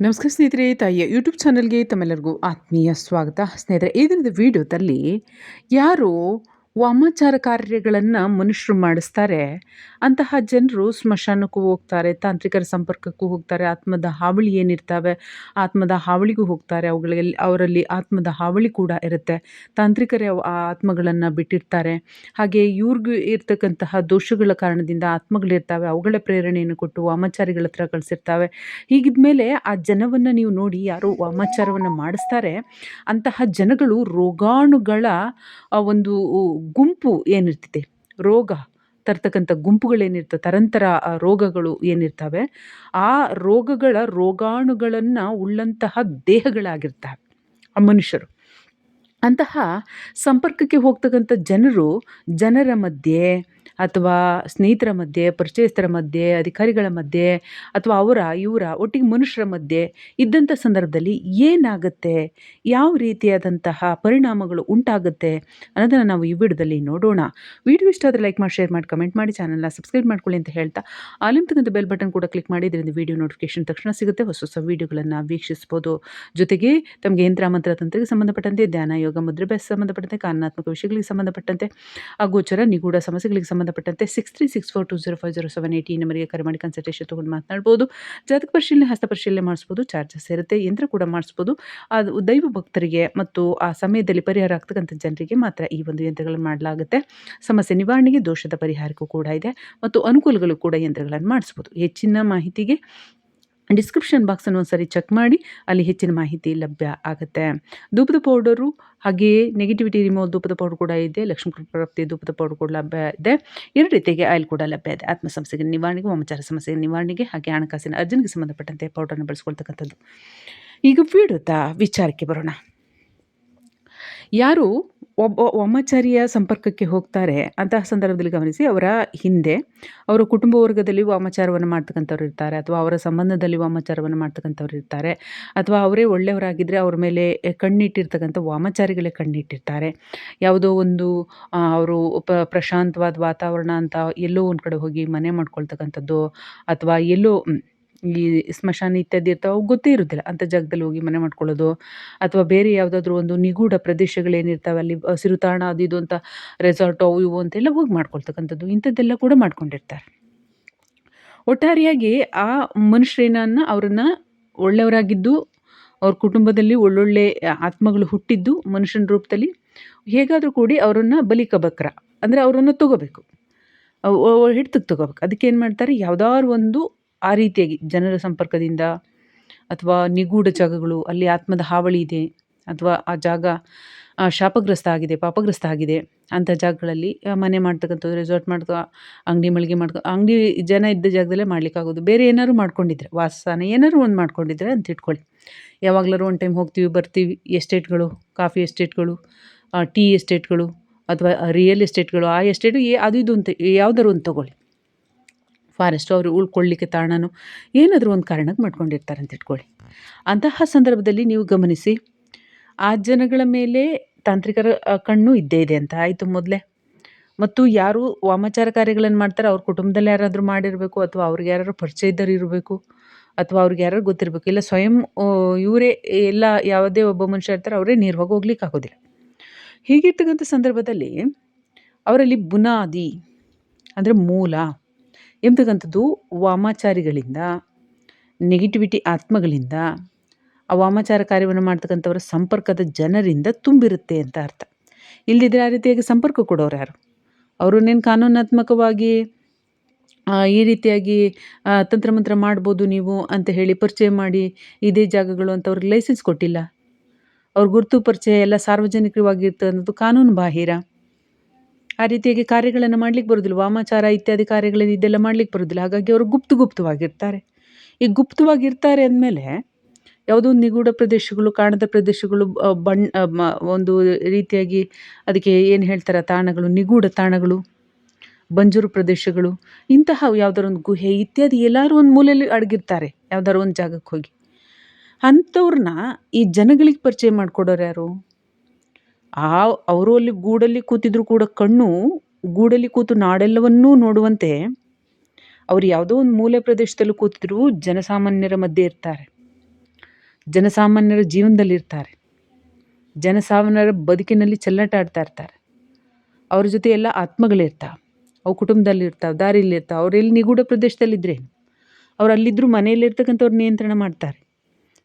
ನಮಸ್ಕಾರ ಸ್ನೇಹಿತರೆ ತಾಯಿಯ ಯೂಟ್ಯೂಬ್ ಚಾನಲ್ಗೆ ತಮ್ಮೆಲ್ಲರಿಗೂ ಆತ್ಮೀಯ ಸ್ವಾಗತ. ಸ್ನೇಹಿತರೆ ಈ ದಿನದ ವಿಡಿಯೋದಲ್ಲಿ ಯಾರು ವಾಮಾಚಾರ ಕಾರ್ಯಗಳನ್ನು ಮನುಷ್ಯರು ಮಾಡಿಸ್ತಾರೆ. ಅಂತಹ ಜನರು ಸ್ಮಶಾನಕ್ಕೂ ಹೋಗ್ತಾರೆ, ತಾಂತ್ರಿಕರ ಸಂಪರ್ಕಕ್ಕೂ ಹೋಗ್ತಾರೆ, ಆತ್ಮದ ಹಾವಳಿ ಏನಿರ್ತವೆ, ಆತ್ಮದ ಹಾವಳಿಗೂ ಹೋಗ್ತಾರೆ, ಅವುಗಳಲ್ಲಿ, ಅವರಲ್ಲಿ ಆತ್ಮದ ಹಾವಳಿ ಕೂಡ ಇರುತ್ತೆ. ತಾಂತ್ರಿಕರೇ ಆ ಆತ್ಮಗಳನ್ನು ಬಿಟ್ಟಿರ್ತಾರೆ. ಹಾಗೆ ಇವ್ರಿಗೂ ಇರ್ತಕ್ಕಂತಹ ದೋಷಗಳ ಕಾರಣದಿಂದ ಆತ್ಮಗಳಿರ್ತವೆ, ಅವುಗಳ ಪ್ರೇರಣೆಯನ್ನು ಕೊಟ್ಟು ವಾಮಾಚಾರಿಗಳ ಹತ್ರ ಕಳಿಸಿರ್ತವೆ. ಹೀಗಿದ್ಮೇಲೆ ಆ ಜನವನ್ನು ನೀವು ನೋಡಿ ಯಾರು ವಾಮಾಚಾರವನ್ನು ಮಾಡಿಸ್ತಾರೆ, ಅಂತಹ ಜನಗಳು ರೋಗಾಣುಗಳ ಒಂದು ಗುಂಪು ಏನಿರ್ತಿದೆ, ರೋಗ, ತರ್ತಕ್ಕಂಥ ಗುಂಪುಗಳೇನಿರ್ತವೆ ತರಂತರ ರೋಗಗಳು ಏನಿರ್ತವೆ, ಆ ರೋಗಗಳ ರೋಗಾಣುಗಳನ್ನು ಉಳ್ಳಂತಹ ದೇಹಗಳಾಗಿರ್ತವೆ, ಆ ಮನುಷ್ಯರು. ಅಂತಹ ಸಂಪರ್ಕಕ್ಕೆ ಹೋಗ್ತಕ್ಕಂಥ ಜನರು ಜನರ ಮಧ್ಯೆ ಅಥವಾ ಸ್ನೇಹಿತರ ಮಧ್ಯೆ, ಪರಿಚಯಸ್ಥರ ಮಧ್ಯೆ, ಅಧಿಕಾರಿಗಳ ಮಧ್ಯೆ ಅಥವಾ ಅವರ, ಇವರ, ಒಟ್ಟಿಗೆ ಮನುಷ್ಯರ ಮಧ್ಯೆ ಇದ್ದಂಥ ಸಂದರ್ಭದಲ್ಲಿ ಏನಾಗುತ್ತೆ? ಯಾವ ರೀತಿಯಾದಂತಹ ಪರಿಣಾಮಗಳು ಉಂಟಾಗುತ್ತೆ ಅನ್ನೋದನ್ನು ನಾವು ಈ ವಿಡಿಯೋದಲ್ಲಿ ನೋಡೋಣ. ವಿಡಿಯೋ ಇಷ್ಟ ಆದರೆ ಲೈಕ್ ಮಾಡಿ, ಶೇರ್ ಮಾಡಿ, ಕಮೆಂಟ್ ಮಾಡಿ, ಚಾನಲ್ನ ಸಬ್ಸ್ಕ್ರೈಬ್ ಮಾಡ್ಕೊಳ್ಳಿ ಅಂತ ಹೇಳ್ತಾ ಆಲಿಂತಕ್ಕಂಥ ಬೆಲ್ ಬಟನ್ ಕೂಡ ಕ್ಲಿಕ್ ಮಾಡಿ, ಇದರಿಂದ ವಿಡಿಯೋ ನೋಟಿಫಿಕೇಶನ್ ತಕ್ಷಣ ಸಿಗುತ್ತೆ. ಹೊಸ ಹೊಸ ವಿಡಿಯೋಗಳನ್ನು ವೀಕ್ಷಿಸ್ಬೋದು. ಜೊತೆಗೆ ತಮಗೆ ಯಂತ್ರ, ಮಂತ್ರ, ತಂತ್ರಕ್ಕೆ ಸಂಬಂಧಪಟ್ಟಂತೆ, ಧ್ಯಾನ, ಯೋಗ, ಮುದ್ರೆ ಸಂಬಂಧಪಟ್ಟಂತೆ, ಕಾನೂನಾತ್ಮಕ ವಿಷಯಗಳಿಗೆ ಸಂಬಂಧಪಟ್ಟಂತೆ, ಅಗೋಚರ, ನಿಗೂಢ ಸಮಸ್ಯೆಗಳಿಗೆ ಸಂಬಂಧಪಟ್ಟಂತೆ six three six four two zero five zero seven eighty ನಂಬರಿಗೆ ಕರೆ ಮಾಡಿ ಕನ್ಸಲ್ಟೇಷನ್ ತೊಗೊಂಡು ಮಾತನಾಡ್ಬೋದು. ಜಾತಕ ಪರಿಶೀಲನೆ, ಹಸ್ತ ಪರಿಶೀಲನೆ ಮಾಡಿಸ್ಬೋದು ಚಾರ್ಜಸ್ ಇರುತ್ತೆ ಯಂತ್ರ ಕೂಡ ಮಾಡಿಸ್ಬೋದು. ಅದು ದೈವ ಭಕ್ತರಿಗೆ ಮತ್ತು ಆ ಸಮಯದಲ್ಲಿ ಪರಿಹಾರ ಆಗ್ತಕ್ಕಂಥ ಜನರಿಗೆ ಮಾತ್ರ ಈ ಒಂದು ಯಂತ್ರಗಳನ್ನು ಮಾಡಲಾಗುತ್ತೆ. ಸಮಸ್ಯೆ ನಿವಾರಣೆಗೆ ದೋಷದ ಪರಿಹಾರಕ್ಕೂ ಕೂಡ ಇದೆ ಮತ್ತು ಅನುಕೂಲಗಳು ಕೂಡ ಯಂತ್ರಗಳನ್ನು ಮಾಡಿಸ್ಬೋದು. ಹೆಚ್ಚಿನ ಮಾಹಿತಿಗೆ ಡಿಸ್ಕ್ರಿಪ್ಷನ್ ಬಾಕ್ಸನ್ನು ಒಂದ್ಸರಿ ಚೆಕ್ ಮಾಡಿ, ಅಲ್ಲಿ ಹೆಚ್ಚಿನ ಮಾಹಿತಿ ಲಭ್ಯ ಆಗುತ್ತೆ. ಧೂಪದ ಪೌಡರು ಹಾಗೆಯೇ ನೆಗೆಟಿವಿಟಿ ರಿಮೂವ್ ಧೂಪದ ಪೌಡರ್ ಕೂಡ ಇದೆ, ಲಕ್ಷ್ಮೀ ಪ್ರಾಪ್ತಿ ಧೂಪದ ಪೌಡರ್ ಕೂಡ ಲಭ್ಯ ಇದೆ. ಎರಡು ರೀತಿಗೆ ಆಯಿಲ್ ಕೂಡ ಲಭ್ಯ ಇದೆ. ಆತ್ಮ ಸಮಸ್ಯೆಗೆ ನಿವಾರಣೆಗೆ, ವಾಮಚಾರ ಸಮಸ್ಯೆಗೆ ನಿವಾರಣೆಗೆ ಹಾಗೆ ಹಣಕಾಸಿನ ಅರ್ಜನಿಗೆ ಸಂಬಂಧಪಟ್ಟಂತೆ ಪೌಡರ್ನ ಬಳಸ್ಕೊಳ್ತಕ್ಕಂಥದ್ದು. ಈಗ ಬಿಡುತ್ತಾ ವಿಚಾರಕ್ಕೆ ಬರೋಣ. ಯಾರು ಒಬ್ಬ ವಾಮಾಚಾರಿಯ ಸಂಪರ್ಕಕ್ಕೆ ಹೋಗ್ತಾರೆ ಅಂತಹ ಸಂದರ್ಭದಲ್ಲಿ ಗಮನಿಸಿ, ಅವರ ಹಿಂದೆ ಅವರ ಕುಟುಂಬ ವರ್ಗದಲ್ಲಿ ವಾಮಾಚಾರವನ್ನು ಮಾಡ್ತಕ್ಕಂಥವ್ರು ಇರ್ತಾರೆ ಅಥವಾ ಅವರ ಸಂಬಂಧದಲ್ಲಿ ವಾಮಾಚಾರವನ್ನು ಮಾಡ್ತಕ್ಕಂಥವ್ರು ಇರ್ತಾರೆ ಅಥವಾ ಅವರೇ ಒಳ್ಳೆಯವರಾಗಿದ್ದರೆ ಅವ್ರ ಮೇಲೆ ಕಣ್ಣಿಟ್ಟಿರ್ತಕ್ಕಂಥ ವಾಮಾಚಾರಿಗಳೇ ಕಣ್ಣಿಟ್ಟಿರ್ತಾರೆ. ಯಾವುದೋ ಒಂದು ಅವರು ಪ ಪ್ರಶಾಂತವಾದ ವಾತಾವರಣ ಅಂತ ಎಲ್ಲೋ ಒಂದು ಕಡೆ ಹೋಗಿ ಮನೆ ಮಾಡ್ಕೊಳ್ತಕ್ಕಂಥದ್ದು ಅಥವಾ ಎಲ್ಲೋ ಈ ಸ್ಮಶಾನ ಇತ್ಯಾದಿ ಇರ್ತಾವೆ ಅವು ಗೊತ್ತೇ ಇರೋದಿಲ್ಲ. ಅಂಥ ಜಾಗದಲ್ಲಿ ಹೋಗಿ ಮನೆ ಮಾಡ್ಕೊಳ್ಳೋದು ಅಥವಾ ಬೇರೆ ಯಾವುದಾದ್ರೂ ಒಂದು ನಿಗೂಢ ಪ್ರದೇಶಗಳೇನಿರ್ತಾವೆ ಅಲ್ಲಿ ಸಿರುತಾಣ ಅದು ಇದು ಅಂತ ರೆಸಾರ್ಟ್ ಅವು ಇವು ಅಂತೆಲ್ಲ ಹೋಗಿ ಮಾಡ್ಕೊಳ್ತಕ್ಕಂಥದ್ದು. ಇಂಥದ್ದೆಲ್ಲ ಕೂಡ ಮಾಡ್ಕೊಂಡಿರ್ತಾರೆ. ಒಟ್ಟಾರೆಯಾಗಿ ಆ ಮನುಷ್ಯರೇನನ್ನು ಅವರನ್ನು ಒಳ್ಳೆಯವರಾಗಿದ್ದು, ಅವ್ರ ಕುಟುಂಬದಲ್ಲಿ ಒಳ್ಳೊಳ್ಳೆ ಆತ್ಮಗಳು ಹುಟ್ಟಿದ್ದು ಮನುಷ್ಯನ ರೂಪದಲ್ಲಿ ಹೇಗಾದರೂ ಕೂಡಿ ಅವರನ್ನು ಬಲಿಕಬಕ್ರ ಅಂದರೆ ಅವರನ್ನು ತಗೋಬೇಕು. ಹಿಡ್ತಕ್ಕೆ ತಗೋಬೇಕು. ಅದಕ್ಕೆ ಏನು ಮಾಡ್ತಾರೆ? ಯಾವುದಾದ್ರು ಒಂದು ಆ ರೀತಿಯಾಗಿ ಜನರ ಸಂಪರ್ಕದಿಂದ ಅಥವಾ ನಿಗೂಢ ಜಾಗಗಳು, ಅಲ್ಲಿ ಆತ್ಮದ ಹಾವಳಿ ಇದೆ ಅಥವಾ ಆ ಜಾಗ ಶಾಪಗ್ರಸ್ತ ಆಗಿದೆ, ಪಾಪಗ್ರಸ್ತ ಆಗಿದೆ ಅಂಥ ಜಾಗಗಳಲ್ಲಿ ಮನೆ ಮಾಡ್ತಕ್ಕಂಥದ್ದು ರೆಸಾರ್ಟ್ ಮಾಡ್ಕೊ, ಅಂಗಡಿ ಮಳಿಗೆ ಮಾಡ್ಕೊ, ಅಂಗಡಿ ಜನ ಇದ್ದ ಜಾಗದಲ್ಲೇ ಮಾಡ್ಲಿಕ್ಕಾಗೋದು. ಬೇರೆ ಏನಾದ್ರು ಮಾಡ್ಕೊಂಡಿದ್ರೆ ವಾಸಸ್ಥಾನ ಏನಾದ್ರು ಒಂದು ಮಾಡ್ಕೊಂಡಿದ್ರೆ ಅಂತ ಇಟ್ಕೊಳ್ಳಿ. ಯಾವಾಗಲಾರು ಒಂದು ಟೈಮ್ ಹೋಗ್ತೀವಿ, ಬರ್ತೀವಿ, ಎಸ್ಟೇಟ್ಗಳು, ಕಾಫಿ ಎಸ್ಟೇಟ್ಗಳು ಟೀ ಎಸ್ಟೇಟ್ಗಳು ಅಥವಾ ರಿಯಲ್ ಎಸ್ಟೇಟ್ಗಳು ಆ ಎಸ್ಟೇಟು ಅದು ಇದು ಅಂತ, ಯಾವ್ದಾದ್ರು ಒಂದು ತೊಗೊಳ್ಳಿ. ಫಾರೆಸ್ಟ್ ಅವರು ಉಳ್ಕೊಳ್ಳಿಕ್ಕೆ ತಾಣನೋ ಏನಾದರೂ ಒಂದು ಕಾರಣಕ್ಕೆ ಮಾಡ್ಕೊಂಡಿರ್ತಾರೆ ಅಂತ ಇಟ್ಕೊಳ್ಳಿ. ಅಂತಹ ಸಂದರ್ಭದಲ್ಲಿ ನೀವು ಗಮನಿಸಿ, ಆ ಜನಗಳ ಮೇಲೆ ತಾಂತ್ರಿಕರ ಕಣ್ಣು ಇದ್ದೇ ಇದೆ ಅಂತ ಆಯಿತು ಮೊದಲೇ. ಮತ್ತು ಯಾರು ವಾಮಾಚಾರ ಕಾರ್ಯಗಳನ್ನು ಮಾಡ್ತಾರೆ, ಅವ್ರ ಕುಟುಂಬದಲ್ಲಿ ಯಾರಾದರೂ ಮಾಡಿರಬೇಕು ಅಥವಾ ಅವ್ರಿಗೆ ಯಾರಾದ್ರೂ ಪರಿಚಯ ಇದ್ದರು ಇರಬೇಕು ಅಥವಾ ಅವ್ರಿಗೆ ಯಾರು ಗೊತ್ತಿರಬೇಕು. ಇಲ್ಲ ಸ್ವಯಂ ಇವರೇ, ಎಲ್ಲ ಯಾವುದೇ ಒಬ್ಬ ಮನುಷ್ಯ ಇರ್ತಾರೆ, ಅವರೇ ನೇರವಾಗಿ ಹೋಗ್ಲಿಕ್ಕೆ ಆಗೋದಿಲ್ಲ. ಹೀಗಿರ್ತಕ್ಕಂಥ ಸಂದರ್ಭದಲ್ಲಿ ಅವರಲ್ಲಿ ಬುನಾದಿ ಅಂದರೆ ಮೂಲ ಎಂಬತಕ್ಕಂಥದ್ದು ವಾಮಾಚಾರಿಗಳಿಂದ ನೆಗೆಟಿವಿಟಿ ಆತ್ಮಗಳಿಂದ ಆ ವಾಮಾಚಾರ ಕಾರ್ಯವನ್ನು ಮಾಡ್ತಕ್ಕಂಥವರ ಸಂಪರ್ಕದ ಜನರಿಂದ ತುಂಬಿರುತ್ತೆ ಅಂತ ಅರ್ಥ. ಇಲ್ಲದಿದ್ದರೆ ಆ ರೀತಿಯಾಗಿ ಸಂಪರ್ಕ ಕೊಡೋರು ಯಾರು? ಅವರನ್ನೇನು ಕಾನೂನಾತ್ಮಕವಾಗಿ ಈ ರೀತಿಯಾಗಿ ತಂತ್ರಮಂತ್ರ ಮಾಡ್ಬೋದು ನೀವು ಅಂತ ಹೇಳಿ ಪರಿಚಯ ಮಾಡಿ ಇದೇ ಜಾಗಗಳು ಅಂತ ಅವ್ರಿಗೆ ಲೈಸೆನ್ಸ್ ಕೊಟ್ಟಿಲ್ಲ. ಅವ್ರ ಗುರುತು ಪರಿಚಯ ಎಲ್ಲ ಸಾರ್ವಜನಿಕವಾಗಿರ್ತಕ್ಕಂಥದ್ದು ಕಾನೂನು ಬಾಹಿರ. ಆ ರೀತಿಯಾಗಿ ಕಾರ್ಯಗಳನ್ನು ಮಾಡ್ಲಿಕ್ಕೆ ಬರೋದಿಲ್ಲ. ವಾಮಾಚಾರ ಇತ್ಯಾದಿ ಕಾರ್ಯಗಳನ್ನು ಇದೆಲ್ಲ ಮಾಡ್ಲಿಕ್ಕೆ ಬರೋದಿಲ್ಲ. ಹಾಗಾಗಿ ಅವರು ಗುಪ್ತ ಗುಪ್ತವಾಗಿರ್ತಾರೆ. ಈ ಗುಪ್ತವಾಗಿರ್ತಾರೆ ಅಂದಮೇಲೆ ಯಾವುದೋ ನಿಗೂಢ ಪ್ರದೇಶಗಳು, ಕಾಣದ ಪ್ರದೇಶಗಳು ಬಣ್ಣ ಒಂದು ರೀತಿಯಾಗಿ ಅದಕ್ಕೆ ಏನು ಹೇಳ್ತಾರೆ ತಾಣಗಳು, ನಿಗೂಢ ತಾಣಗಳು, ಬಂಜರು ಪ್ರದೇಶಗಳು, ಇಂತಹ ಯಾವ್ದಾರು ಒಂದು ಗುಹೆ ಇತ್ಯಾದಿ ಎಲ್ಲರೂ ಒಂದು ಮೂಲೆಯಲ್ಲಿ ಅಡಗಿರ್ತಾರೆ, ಯಾವ್ದಾದ್ರು ಒಂದು ಜಾಗಕ್ಕೆ ಹೋಗಿ. ಅಂಥವ್ರನ್ನ ಈ ಜನಗಳಿಗೆ ಪರಿಚಯ ಮಾಡಿಕೊಡೋರು ಯಾರು? ಆ ಅವರು ಅಲ್ಲಿ ಗೂಡಲ್ಲಿ ಕೂತಿದ್ರು ಕೂಡ ಕಣ್ಣು ಗೂಡಲ್ಲಿ ಕೂತು ನಾಡೆಲ್ಲವನ್ನೂ ನೋಡುವಂತೆ ಅವರು ಯಾವುದೋ ಒಂದು ಮೂಲೆ ಪ್ರದೇಶದಲ್ಲಿ ಕೂತಿದ್ರು ಜನಸಾಮಾನ್ಯರ ಮಧ್ಯೆ ಇರ್ತಾರೆ. ಜನಸಾಮಾನ್ಯರ ಜೀವನದಲ್ಲಿರ್ತಾರೆ ಜನಸಾಮಾನ್ಯರ ಬದುಕಿನಲ್ಲಿ ಚಲ್ಲಾಟ ಇರ್ತಾರೆ. ಅವ್ರ ಜೊತೆ ಎಲ್ಲ ಆತ್ಮಗಳಿರ್ತಾವೆ. ಅವು ಕುಟುಂಬದಲ್ಲಿರ್ತಾವೆ ದಾರಿಲಿರ್ತಾವೆ ಅವ್ರು ಎಲ್ಲಿ ನಿಗೂಢ ಪ್ರದೇಶದಲ್ಲಿದ್ದರೆ ಅವ್ರು ಅಲ್ಲಿದ್ದರೂ ಮನೆಯಲ್ಲಿರ್ತಕ್ಕಂಥವ್ರು ನಿಯಂತ್ರಣ ಮಾಡ್ತಾರೆ.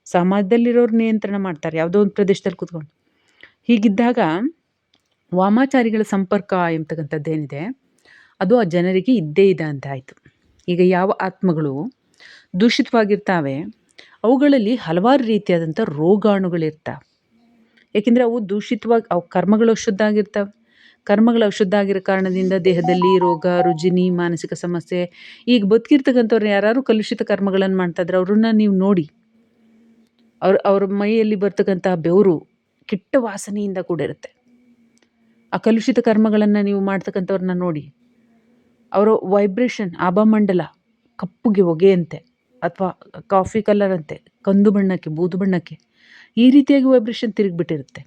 ಸಮಾಜದಲ್ಲಿರೋರು ನಿಯಂತ್ರಣ ಮಾಡ್ತಾರೆ. ಯಾವುದೋ ಒಂದು ಪ್ರದೇಶದಲ್ಲಿ ಕೂತ್ಕೊಂಡು. ಹೀಗಿದ್ದಾಗ ವಾಮಾಚಾರಿಗಳ ಸಂಪರ್ಕ ಎಂಬತಕ್ಕಂಥದ್ದೇನಿದೆ ಅದು ಆ ಜನರಿಗೆ ಇದ್ದೇ ಇದೆ ಅಂತ ಆಯಿತು. ಈಗ ಯಾವ ಆತ್ಮಗಳು ದೂಷಿತವಾಗಿರ್ತಾವೆ, ಅವುಗಳಲ್ಲಿ ಹಲವಾರು ರೀತಿಯಾದಂಥ ರೋಗಾಣುಗಳಿರ್ತಾವೆ. ಏಕೆಂದರೆ ಅವು ದೂಷಿತವಾಗಿ, ಅವು ಕರ್ಮಗಳು ಅಶುದ್ಧ ಆಗಿರ್ತಾವೆ ಕರ್ಮಗಳು ಅಶುದ್ಧ ಆಗಿರೋ ಕಾರಣದಿಂದ ದೇಹದಲ್ಲಿ ರೋಗ, ರುಜಿನಿ, ಮಾನಸಿಕ ಸಮಸ್ಯೆ, ಈಗ ಬದುಕಿರ್ತಕ್ಕಂಥವ್ರು ಯಾರು ಕಲುಷಿತ ಕರ್ಮಗಳನ್ನು ಮಾಡ್ತಾ ಇದ್ರೆ ಅವ್ರನ್ನ ನೀವು ನೋಡಿ. ಅವ್ರ ಅವ್ರ ಮೈಯಲ್ಲಿ ಬರ್ತಕ್ಕಂಥ ಬೆವರು ಕೆಟ್ಟ ವಾಸನೆಯಿಂದ ಕೂಡಿರುತ್ತೆ. ಆ ಕಲುಷಿತ ಕರ್ಮಗಳನ್ನು ನೀವು ಮಾಡ್ತಕ್ಕಂಥವ್ರನ್ನ ನೋಡಿ, ಅವರ ವೈಬ್ರೇಷನ್ ಆಭಾಮಂಡಲ ಕಪ್ಪುಗೆ ಹೊಗೆಯಂತೆ ಅಥವಾ ಕಾಫಿ ಕಲರ್ ಅಂತೆ, ಕಂದು ಬಣ್ಣಕ್ಕೆ, ಬೂದು ಬಣ್ಣಕ್ಕೆ ಈ ರೀತಿಯಾಗಿ ವೈಬ್ರೇಷನ್ ತಿರುಗಿಬಿಟ್ಟಿರುತ್ತೆ.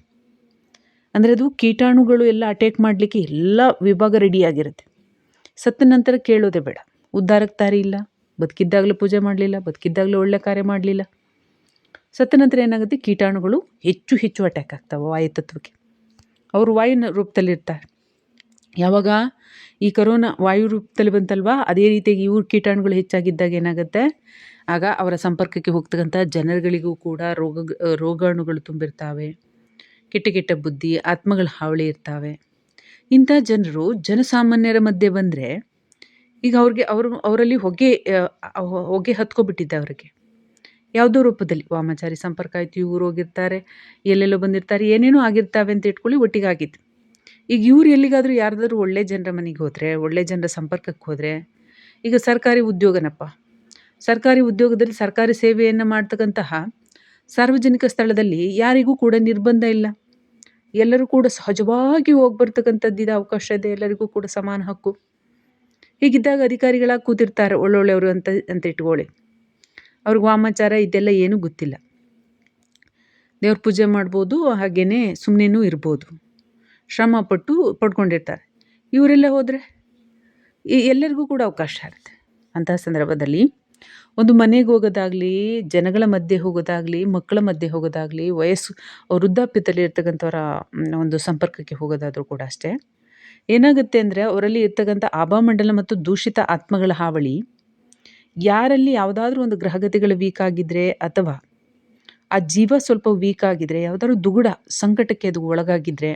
ಅಂದರೆ ಅದು ಕೀಟಾಣುಗಳು ಎಲ್ಲ ಅಟ್ಯಾಕ್ ಮಾಡಲಿಕ್ಕೆ ಎಲ್ಲ ವಿಭಾಗ ರೆಡಿಯಾಗಿರುತ್ತೆ ಸತ್ತ ನಂತರ ಕೇಳೋದೇ ಬೇಡ. ಉದ್ಧಾರಕ್ಕೆ ದಾರಿ ಇಲ್ಲ. ಬದುಕಿದ್ದಾಗಲೂ ಪೂಜೆ ಮಾಡಲಿಲ್ಲ. ಬದುಕಿದ್ದಾಗಲೂ ಒಳ್ಳೆ ಕಾರ್ಯ ಮಾಡಲಿಲ್ಲ. ಸತ್ತ ನಂತರ ಏನಾಗುತ್ತೆ? ಕೀಟಾಣುಗಳು ಹೆಚ್ಚು ಹೆಚ್ಚು ಅಟ್ಯಾಕ್ ಆಗ್ತವೆ ವಾಯುತತ್ವಕ್ಕೆ ಅವರು ವಾಯುನ ರೂಪದಲ್ಲಿರ್ತಾರೆ. ಯಾವಾಗ ಈ ಕರೋನಾ ವಾಯು ರೂಪದಲ್ಲಿ ಬಂತಲ್ವಾ? ಅದೇ ರೀತಿಯಾಗಿ ಇವ್ರ ಕೀಟಾಣುಗಳು ಹೆಚ್ಚಾಗಿದ್ದಾಗ ಏನಾಗುತ್ತೆ? ಆಗ ಅವರ ಸಂಪರ್ಕಕ್ಕೆ ಹೋಗ್ತಕ್ಕಂಥ ಜನರುಗಳಿಗೂ ಕೂಡ ರೋಗ, ರೋಗಾಣುಗಳು ತುಂಬಿರ್ತಾವೆ. ಕೆಟ್ಟ ಕೆಟ್ಟ ಬುದ್ಧಿ, ಆತ್ಮಗಳ ಹಾವಳಿ ಇರ್ತಾವೆ. ಇಂಥ ಜನರು ಜನಸಾಮಾನ್ಯರ ಮಧ್ಯೆ ಬಂದರೆ ಈಗ ಅವ್ರಿಗೆ, ಅವರು, ಅವರಲ್ಲಿ ಹೊಗೆ ಹೊಗೆ ಹತ್ಕೊಬಿಟ್ಟಿದ್ದೆ ಅವರಿಗೆ. ಯಾವುದೋ ರೂಪದಲ್ಲಿ ವಾಮಾಚಾರಿ ಸಂಪರ್ಕ ಆಯಿತು ಇವ್ರು ಹೋಗಿರ್ತಾರೆ, ಎಲ್ಲೆಲ್ಲೋ ಬಂದಿರ್ತಾರೆ, ಏನೇನೋ ಆಗಿರ್ತಾವೆ ಅಂತ ಇಟ್ಕೊಳ್ಳಿ ಒಟ್ಟಿಗೆ ಈಗ ಇವ್ರು ಎಲ್ಲಿಗಾದರೂ ಯಾರ್ದಾದ್ರೂ ಒಳ್ಳೆ ಜನರ ಮನೆಗೆ ಹೋದರೆ, ಒಳ್ಳೆ ಜನರ ಸಂಪರ್ಕಕ್ಕೆ ಹೋದರೆ, ಈಗ ಸರ್ಕಾರಿ ಉದ್ಯೋಗನಪ್ಪ. ಸರ್ಕಾರಿ ಉದ್ಯೋಗದಲ್ಲಿ ಸರ್ಕಾರಿ ಸೇವೆಯನ್ನು ಮಾಡ್ತಕ್ಕಂತಹ ಸಾರ್ವಜನಿಕ ಸ್ಥಳದಲ್ಲಿ ಯಾರಿಗೂ ಕೂಡ ನಿರ್ಬಂಧ ಇಲ್ಲ. ಎಲ್ಲರೂ ಕೂಡ ಸಹಜವಾಗಿ ಹೋಗಿ ಬರ್ತಕ್ಕಂಥದ್ದಿದೆ ಅವಕಾಶ ಇದೆ, ಎಲ್ಲರಿಗೂ ಕೂಡ ಸಮಾನ ಹಕ್ಕು. ಹೀಗಿದ್ದಾಗ ಅಧಿಕಾರಿಗಳಾಗಿ ಕೂತಿರ್ತಾರೆ ಒಳ್ಳೊಳ್ಳೆಯವರು ಅಂತ ಅಂತ ಇಟ್ಕೊಳ್ಳಿ. ಅವ್ರಿಗೆ ವಾಮಾಚಾರ ಇದೆಲ್ಲ ಏನೂ ಗೊತ್ತಿಲ್ಲ. ದೇವ್ರ ಪೂಜೆ ಮಾಡ್ಬೋದು ಹಾಗೇ ಸುಮ್ಮನೆನೂ ಇರ್ಬೋದು. ಶ್ರಮಪಟ್ಟು ಪಡ್ಕೊಂಡಿರ್ತಾರೆ. ಇವರೆಲ್ಲ ಹೋದರೆ? ಎಲ್ಲರಿಗೂ ಕೂಡ ಅವಕಾಶ ಇರುತ್ತೆ ಅಂತಹ ಸಂದರ್ಭದಲ್ಲಿ ಒಂದು ಮನೆಗೆ ಹೋಗೋದಾಗಲಿ, ಜನಗಳ ಮಧ್ಯೆ ಹೋಗೋದಾಗಲಿ, ಮಕ್ಕಳ ಮಧ್ಯೆ ಹೋಗೋದಾಗಲಿ, ವಯಸ್ಸು ವೃದ್ಧಾಪ್ಯದಲ್ಲಿ ಇರ್ತಕ್ಕಂಥವರ ಒಂದು ಸಂಪರ್ಕಕ್ಕೆ ಹೋಗೋದಾದರೂ ಕೂಡ ಅಷ್ಟೇ. ಏನಾಗುತ್ತೆ ಅಂದರೆ ಅವರಲ್ಲಿ ಇರ್ತಕ್ಕಂಥ ಆಭಾಮಂಡಲ ಮತ್ತು ದೂಷಿತ ಆತ್ಮಗಳ ಹಾವಳಿ ಯಾರಲ್ಲಿ ಯಾವುದಾದ್ರೂ ಒಂದು ಗ್ರಹಗತಿಗಳು ವೀಕ್ ಆಗಿದ್ರೆ ಅಥವಾ ಆ ಜೀವ ಸ್ವಲ್ಪ ವೀಕ್ ಆಗಿದ್ರೆ, ಯಾವುದಾದ್ರೂ ದುಗುಡ ಸಂಕಟಕ್ಕೆ ಅದು ಒಳಗಾಗಿದ್ದರೆ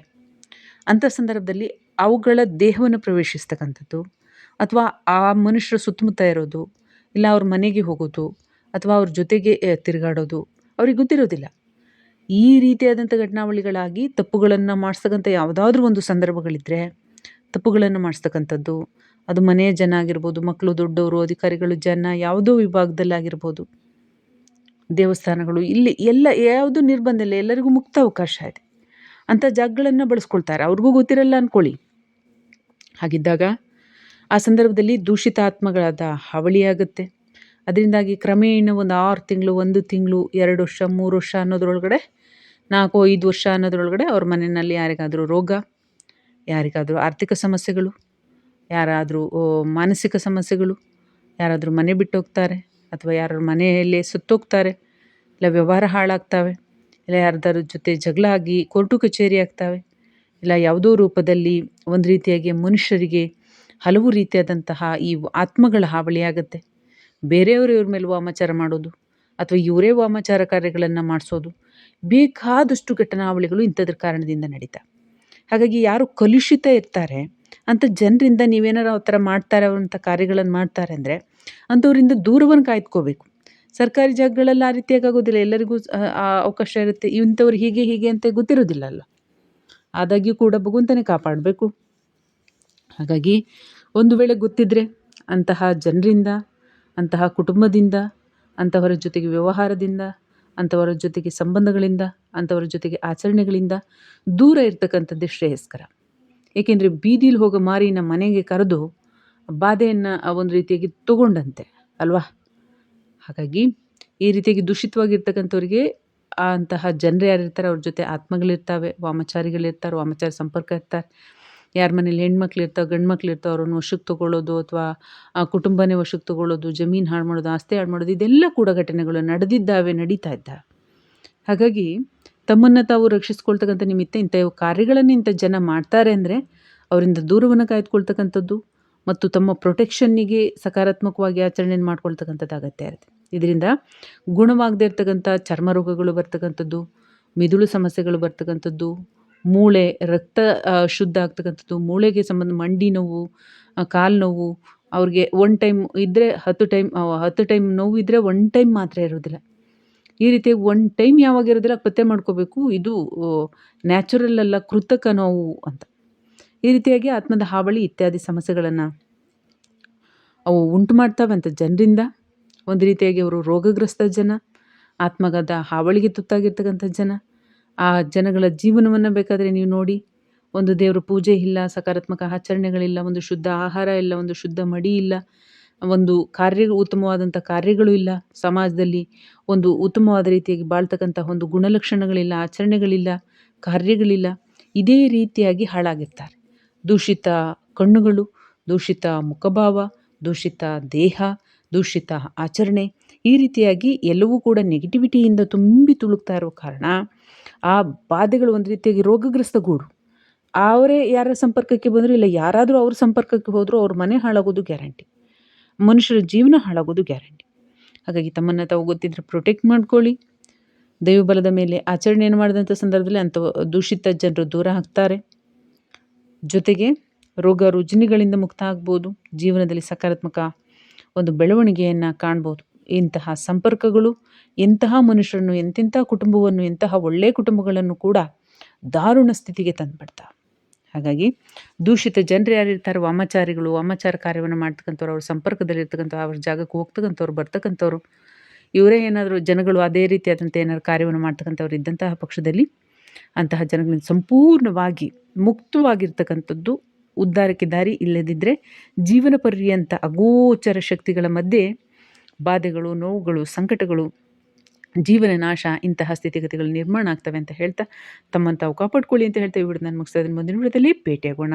ಅಂಥ ಸಂದರ್ಭದಲ್ಲಿ ಅವುಗಳ ದೇಹವನ್ನು ಪ್ರವೇಶಿಸ್ತಕ್ಕಂಥದ್ದು, ಅಥವಾ ಆ ಮನುಷ್ಯರ ಸುತ್ತಮುತ್ತ ಇರೋದು, ಇಲ್ಲ ಅವ್ರ ಮನೆಗೆ ಹೋಗೋದು, ಅಥವಾ ಅವ್ರ ಜೊತೆಗೆ ತಿರುಗಾಡೋದು, ಅವ್ರಿಗೆ ಗೊತ್ತಿರೋದಿಲ್ಲ. ಈ ರೀತಿಯಾದಂಥ ಘಟನಾವಳಿಗಳಾಗಿ ತಪ್ಪುಗಳನ್ನು ಮಾಡಿಸ್ತಕ್ಕಂಥ ಯಾವುದಾದ್ರೂ ಒಂದು ಸಂದರ್ಭಗಳಿದ್ದರೆ ತಪ್ಪುಗಳನ್ನು ಮಾಡಿಸ್ತಕ್ಕಂಥದ್ದು. ಅದು ಮನೆಯ ಜನ ಆಗಿರ್ಬೋದು, ಮಕ್ಕಳು ದೊಡ್ಡವರು, ಅಧಿಕಾರಿಗಳು, ಜನ, ಯಾವುದೋ ವಿಭಾಗದಲ್ಲಾಗಿರ್ಬೋದು ದೇವಸ್ಥಾನಗಳು, ಇಲ್ಲಿ ಎಲ್ಲ, ಯಾವುದು ನಿರ್ಬಂಧ ಇಲ್ಲ, ಎಲ್ಲರಿಗೂ ಮುಕ್ತ ಅವಕಾಶ ಇದೆ. ಅಂಥ ಜಾಗಗಳನ್ನು ಬಳಸ್ಕೊಳ್ತಾರೆ. ಅವ್ರಿಗೂ ಗೊತ್ತಿರಲ್ಲ ಅಂದ್ಕೊಳ್ಳಿ ಹಾಗಿದ್ದಾಗ ಆ ಸಂದರ್ಭದಲ್ಲಿ ದೂಷಿತ ಆತ್ಮಗಳಾದ ಹಾವಳಿಯಾಗುತ್ತೆ ಅದರಿಂದಾಗಿ ಕ್ರಮೇಣ ಒಂದು ಆರು ತಿಂಗಳು, ಒಂದು ತಿಂಗಳು, ಎರಡು ವರ್ಷ, ಮೂರು ವರ್ಷ ಅನ್ನೋದ್ರೊಳಗಡೆ, ನಾಲ್ಕು, ಐದು ವರ್ಷ ಅನ್ನೋದ್ರೊಳಗಡೆ ಅವ್ರ ಮನೆಯಲ್ಲಿ ಯಾರಿಗಾದರೂ ರೋಗ ಯಾರಿಗಾದರೂ ಆರ್ಥಿಕ ಸಮಸ್ಯೆಗಳು, ಯಾರಾದರೂ ಮಾನಸಿಕ ಸಮಸ್ಯೆಗಳು, ಯಾರಾದರೂ ಮನೆ ಬಿಟ್ಟು ಹೋಗ್ತಾರೆ ಅಥವಾ ಯಾರು ಮನೆಯಲ್ಲೇ ಸುತ್ತೋಗ್ತಾರೆ, ಇಲ್ಲ ವ್ಯವಹಾರ ಹಾಳಾಗ್ತವೆ, ಇಲ್ಲ ಯಾರ್ದಾರ ಜೊತೆ ಜಗಳ ಆಗಿ ಕೋರ್ಟು ಕಚೇರಿ ಆಗ್ತವೆ, ಇಲ್ಲ ಯಾವುದೋ ರೂಪದಲ್ಲಿ ಒಂದು ರೀತಿಯಾಗಿ ಮನುಷ್ಯರಿಗೆ ಹಲವು ರೀತಿಯಾದಂತಹ ಈ ಆತ್ಮಗಳ ಹಾವಳಿಯಾಗತ್ತೆ ಬೇರೆಯವರು ಇವ್ರ ಮೇಲೆ ವಾಮಾಚಾರ ಮಾಡೋದು ಅಥವಾ ಇವರೇ ವಾಮಾಚಾರ ಕಾರ್ಯಗಳನ್ನು ಮಾಡಿಸೋದು ಬೇಕಾದಷ್ಟು ಘಟನಾವಳಿಗಳು ಇಂಥದ್ರ ಕಾರಣದಿಂದ ನಡೀತಾ. ಹಾಗಾಗಿ ಯಾರು ಕಲುಷಿತ ಇರ್ತಾರೆ ಅಂಥ ಜನರಿಂದ ನೀವೇನಾರು ಆ ಥರ ಮಾಡ್ತಾರೆ ಅಂತ ಕಾರ್ಯಗಳನ್ನು ಮಾಡ್ತಾರೆ ಅಂದರೆ ಅಂಥವರಿಂದ ದೂರವನ್ನು ಕಾಯ್ದುಕೋಬೇಕು. ಸರ್ಕಾರಿ ಜಾಗಗಳಲ್ಲಿ ಆ ರೀತಿಯಾಗಿ ಆಗೋದಿಲ್ಲ ಎಲ್ಲರಿಗೂ ಅವಕಾಶ ಇರುತ್ತೆ. ಇಂಥವ್ರು ಹೀಗೆ ಹೀಗೆ ಅಂತ ಗೊತ್ತಿರೋದಿಲ್ಲ ಅಲ್ಲ ಆದಾಗ್ಯೂ ಕೂಡ ಭಗವಂತನೇ ಕಾಪಾಡಬೇಕು. ಹಾಗಾಗಿ ಒಂದು ವೇಳೆ ಗೊತ್ತಿದ್ದರೆ ಅಂತಹ ಜನರಿಂದ, ಅಂತಹ ಕುಟುಂಬದಿಂದ ಅಂಥವರ ಜೊತೆಗೆ ವ್ಯವಹಾರದಿಂದ ಅಂಥವರ ಜೊತೆಗೆ ಸಂಬಂಧಗಳಿಂದ ಅಂಥವರ ಜೊತೆಗೆ ಆಚರಣೆಗಳಿಂದ ದೂರ ಇರ್ತಕ್ಕಂಥದ್ದೇ ಶ್ರೇಯಸ್ಕರ. ಏಕೆಂದರೆ ಬೀದಿಲಿ ಹೋಗೋ ಮಾರಿನ ಮನೆಗೆ ಕರೆದು ಬಾಧೆಯನ್ನು ಒಂದು ರೀತಿಯಾಗಿ ತಗೊಂಡಂತೆ, ಅಲ್ವಾ? ಹಾಗಾಗಿ ಈ ರೀತಿಯಾಗಿ ದೂಷಿತವಾಗಿರ್ತಕ್ಕಂಥವ್ರಿಗೆ ಅಂತಹ ಜನರು ಯಾರಿರ್ತಾರೆ ಅವ್ರ ಜೊತೆ ಆತ್ಮಗಳಿರ್ತಾವೆ, ವಾಮಚಾರಿಗಳಿರ್ತಾರೆ, ವಾಮಚಾರ ಸಂಪರ್ಕ ಇರ್ತಾರೆ. ಯಾರ ಮನೇಲಿ ಹೆಣ್ಮಕ್ಳು ಇರ್ತಾವೆ ಗಂಡು ಮಕ್ಳು ಇರ್ತಾವೆ, ಅವ್ರನ್ನ ವಶಕ್ಕೆ ತೊಗೊಳ್ಳೋದು ಅಥವಾ ಆ ಕುಟುಂಬನೇ ವಶಕ್ಕೆ ತೊಗೊಳ್ಳೋದು, ಜಮೀನು ಹಾಳು ಮಾಡೋದು, ಆಸ್ತಿ ಹಾಳು ಮಾಡೋದು, ಇದೆಲ್ಲ ಕೂಡ ಘಟನೆಗಳು ನಡೆದಿದ್ದಾವೆ, ನಡೀತಾ ಇದ್ದಾವೆ. ಹಾಗಾಗಿ ತಮ್ಮನ್ನು ತಾವು ರಕ್ಷಿಸ್ಕೊಳ್ತಕ್ಕಂಥ ನಿಮಿತ್ತ ಇಂಥ ಕಾರ್ಯಗಳನ್ನು ಇಂಥ ಜನ ಮಾಡ್ತಾರೆ ಅಂದರೆ ಅವರಿಂದ ದೂರವನ್ನು ಕಾಯ್ದುಕೊಳ್ತಕ್ಕಂಥದ್ದು ಮತ್ತು ತಮ್ಮ ಪ್ರೊಟೆಕ್ಷನ್ನಿಗೆ ಸಕಾರಾತ್ಮಕವಾಗಿ ಆಚರಣೆಯನ್ನು ಮಾಡ್ಕೊಳ್ತಕ್ಕಂಥದ್ದು ಅಗತ್ಯ ಇರುತ್ತೆ. ಇದರಿಂದ ಗುಣವಾಗದೇ ಇರ್ತಕ್ಕಂಥ ಚರ್ಮ ರೋಗಗಳು ಬರ್ತಕ್ಕಂಥದ್ದು, ಮಿದುಳು ಸಮಸ್ಯೆಗಳು ಬರ್ತಕ್ಕಂಥದ್ದು, ಮೂಳೆ, ರಕ್ತ ಶುದ್ಧ ಆಗ್ತಕ್ಕಂಥದ್ದು, ಮೂಳೆಗೆ ಸಂಬಂಧ ಮಂಡಿ ನೋವು ಕಾಲು ನೋವು, ಅವ್ರಿಗೆ ಒನ್ ಟೈಮ್ ಇದ್ದರೆ ಹತ್ತು ಟೈಮ್ ಹತ್ತು ಟೈಮ್ ನೋವು ಇದ್ದರೆ ಒನ್ ಟೈಮ್ ಮಾತ್ರ ಇರೋದಿಲ್ಲ ಈ ರೀತಿ ಒನ್ ಟೈಮ್ ಯಾವಾಗ ಇರೋದಿಲ್ಲ ಪತ್ತೆ ಮಾಡ್ಕೋಬೇಕು. ಇದು ನ್ಯಾಚುರಲ್ ಅಲ್ಲ, ಕೃತಕ ನೋವು ಅಂತ. ಈ ರೀತಿಯಾಗಿ ಆತ್ಮದ ಹಾವಳಿ ಇತ್ಯಾದಿ ಸಮಸ್ಯೆಗಳನ್ನು ಅವು ಉಂಟು ಮಾಡ್ತವೆ ಅಂತ ಜನರಿಂದ. ಒಂದು ರೀತಿಯಾಗಿ ಅವರು ರೋಗಗ್ರಸ್ತ ಜನ, ಆತ್ಮಗದ ಹಾವಳಿಗೆ ತುತ್ತಾಗಿರ್ತಕ್ಕಂಥ ಜನ. ಆ ಜನಗಳ ಜೀವನವನ್ನು ಬೇಕಾದರೆ ನೀವು ನೋಡಿ. ಒಂದು ದೇವರ ಪೂಜೆ ಇಲ್ಲ, ಸಕಾರಾತ್ಮಕ ಆಚರಣೆಗಳಿಲ್ಲ, ಒಂದು ಶುದ್ಧ ಆಹಾರ ಇಲ್ಲ, ಒಂದು ಶುದ್ಧ ಮಡಿ ಇಲ್ಲ. ಒಂದು ಕಾರ್ಯ ಉತ್ತಮವಾದಂಥ ಕಾರ್ಯಗಳು ಇಲ್ಲ. ಸಮಾಜದಲ್ಲಿ ಒಂದು ಉತ್ತಮವಾದ ರೀತಿಯಾಗಿ ಬಾಳ್ತಕ್ಕಂಥ ಒಂದು ಗುಣಲಕ್ಷಣಗಳಿಲ್ಲ, ಆಚರಣೆಗಳಿಲ್ಲ, ಕಾರ್ಯಗಳಿಲ್ಲ. ಇದೇ ರೀತಿಯಾಗಿ ಹಾಳಾಗಿರ್ತಾರೆ. ದೂಷಿತ ಕಣ್ಣುಗಳು, ದೂಷಿತ ಮುಖಭಾವ, ದೂಷಿತ ದೇಹ, ದೂಷಿತ ಆಚರಣೆ ಈ ರೀತಿಯಾಗಿ ಎಲ್ಲವೂ ಕೂಡ ನೆಗೆಟಿವಿಟಿಯಿಂದ ತುಂಬಿ ತುಳುಕ್ತಾ ಇರೋ ಕಾರಣ ಆ ಬಾಧೆಗಳು ಒಂದು ರೀತಿಯಾಗಿ ರೋಗಗ್ರಸ್ತ ಗೂಡು. ಅವರೇ ಯಾರ ಸಂಪರ್ಕಕ್ಕೆ ಬಂದರೂ ಇಲ್ಲ, ಯಾರಾದರೂ ಅವ್ರ ಸಂಪರ್ಕಕ್ಕೆ ಹೋದರೂ ಅವ್ರ ಮನೆ ಹಾಳಾಗೋದು ಗ್ಯಾರಂಟಿ. ಮನುಷ್ಯರ ಜೀವನ ಹಾಳಾಗೋದು ಗ್ಯಾರಂಟಿ. ಹಾಗಾಗಿ ತಮ್ಮನ್ನು ತಾವು ಗೊತ್ತಿದ್ದರೆ ಪ್ರೊಟೆಕ್ಟ್ ಮಾಡ್ಕೊಳ್ಳಿ. ದೈವಬಲದ ಮೇಲೆ ಆಚರಣೆಯನ್ನು ಮಾಡಿದಂಥ ಸಂದರ್ಭದಲ್ಲಿ ಅಂಥ ದೂಷಿತ ಜನರು ದೂರ ಹಾಕ್ತಾರೆ ಜೊತೆಗೆ ರೋಗ ರುಜಿನಿಗಳಿಂದ ಮುಕ್ತ ಆಗ್ಬೋದು. ಜೀವನದಲ್ಲಿ ಸಕಾರಾತ್ಮಕ ಒಂದು ಬೆಳವಣಿಗೆಯನ್ನು ಕಾಣ್ಬೋದು. ಇಂತಹ ಸಂಪರ್ಕಗಳು ಎಂತಹ ಮನುಷ್ಯರನ್ನು, ಎಂತೆಂಥ ಕುಟುಂಬವನ್ನು, ಎಂತಹ ಒಳ್ಳೆಯ ಕುಟುಂಬಗಳನ್ನು ಕೂಡ ದಾರುಣ ಸ್ಥಿತಿಗೆ ತಂದುಬಿಡ್ತಾವೆ. ಹಾಗಾಗಿ ದೂಷಿತ ಜನರು ಯಾರಿರ್ತಾರೋ ವಾಮಾಚಾರಿಗಳು, ವಾಮಾಚಾರ ಕಾರ್ಯವನ್ನು ಮಾಡ್ತಕ್ಕಂಥವ್ರು, ಅವ್ರ ಸಂಪರ್ಕದಲ್ಲಿರ್ತಕ್ಕಂಥ ಅವ್ರ ಜಾಗಕ್ಕೆ ಹೋಗ್ತಕ್ಕಂಥವ್ರು, ಬರ್ತಕ್ಕಂಥವ್ರು, ಇವರೇ ಏನಾದರೂ ಜನಗಳು ಅದೇ ರೀತಿಯಾದಂಥ ಏನಾದ್ರು ಕಾರ್ಯವನ್ನು ಮಾಡ್ತಕ್ಕಂಥವ್ರು ಇದ್ದಂತಹ ಪಕ್ಷದಲ್ಲಿ ಅಂತಹ ಜನಗಳಿಂದ ಸಂಪೂರ್ಣವಾಗಿ ಮುಕ್ತವಾಗಿರ್ತಕ್ಕಂಥದ್ದು ಉದ್ಧಾರಕ್ಕೆ ದಾರಿ ಇಲ್ಲದಿದ್ದರೆ ಜೀವನ ಪರ್ಯಂತ ಅಗೋಚರ ಶಕ್ತಿಗಳ ಮಧ್ಯೆ ಬಾಧೆಗಳು, ನೋವುಗಳು, ಸಂಕಟಗಳು ಜೀವನ ನಾಶ ಇಂತಹ ಸ್ಥಿತಿಗತಿಗಳು ನಿರ್ಮಾಣ ಆಗ್ತವೆ ಅಂತ ಹೇಳ್ತಾ ತಮ್ಮನ್ನು ತಾವು ಕಾಪಾಡ್ಕೊಳ್ಳಿ ಅಂತ ಹೇಳ್ತಾ ಇವ್ರು ನಾನು ಮುಗಿಸ್ತಾ ಇದ್ದೀನಿ. ಮುಂದಿನ ವಿಡಿಯೋದಲ್ಲಿ ಭೇಟಿಯಾಗೋಣ.